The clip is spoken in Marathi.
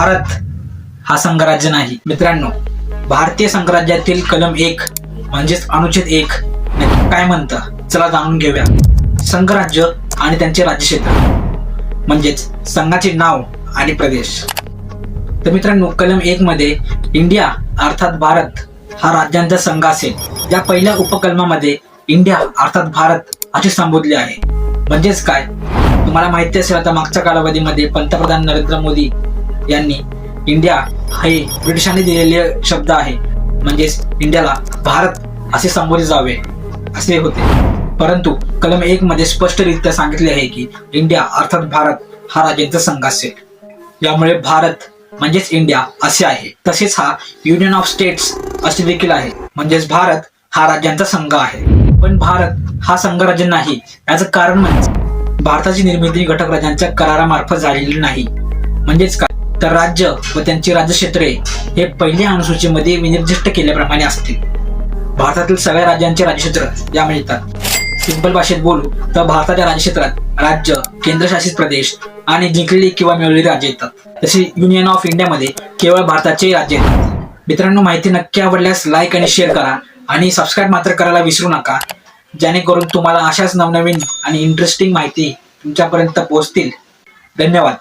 भारत हा संघराज्य नाही. मित्रांनो भारतीय संघराज्यातील कलम एक म्हणजेच अनुच्छेद एक काय म्हणतं? चला जाणून घेऊया. संघराज्य आणि त्यांचे राज्यक्षेत्र म्हणजेच संघाचे नाव आणि प्रदेश. तर मित्रांनो कलम एक मध्ये इंडिया अर्थात भारत हा राज्यांचा संघ असेल. या पहिल्या उपकलमामध्ये इंडिया अर्थात भारत असे संबोधले आहे. म्हणजेच काय? तुम्हाला माहिती असेल आता मागच्या कालावधीमध्ये पंतप्रधान नरेंद्र मोदी यांनी इंडिया हे ब्रिटिशांनी दिलेले शब्द आहे. म्हणजेच इंडियाला भारत असे संबोधले जावे असे होते. परंतु कलम एक मध्ये स्पष्टरित्या सांगितले आहे की इंडिया अर्थात भारत हा राज्यांचा संघ असेल यामुळे भारत म्हणजेच इंडिया असे आहे. तसेच हा युनियन ऑफ स्टेट्स असे देखील आहे. म्हणजेच भारत हा राज्यांचा संघ आहे. पण भारत हा संघराज्य नाही. याचं कारण म्हणजे भारताची निर्मिती घटक राज्यांच्या करारामार्फत झालेली नाही. म्हणजेच काय? तर राज्य व त्यांची राज्यक्षेत्रे हे पहिल्या अनुसूचीमध्ये विनिर्दिष्ट केल्याप्रमाणे असतील. भारतातील सगळ्या राज्यांचे राज्यक्षेत्र यामध्ये येतात. सिंपल भाषेत बोलू तर भारताच्या राज्यक्षेत्रात राज्य केंद्रशासित प्रदेश आणि जिंकलेली किंवा मिळवलेली राज्य येतात. तसे युनियन ऑफ इंडियामध्ये केवळ भारताचे राज्य येतात. मित्रांनो माहिती नक्की आवडल्यास लाईक आणि शेअर करा आणि सबस्क्राईब मात्र करायला विसरू नका जेणेकरून तुम्हाला अशाच नवनवीन आणि इंटरेस्टिंग माहिती तुमच्यापर्यंत पोहोचतील. धन्यवाद.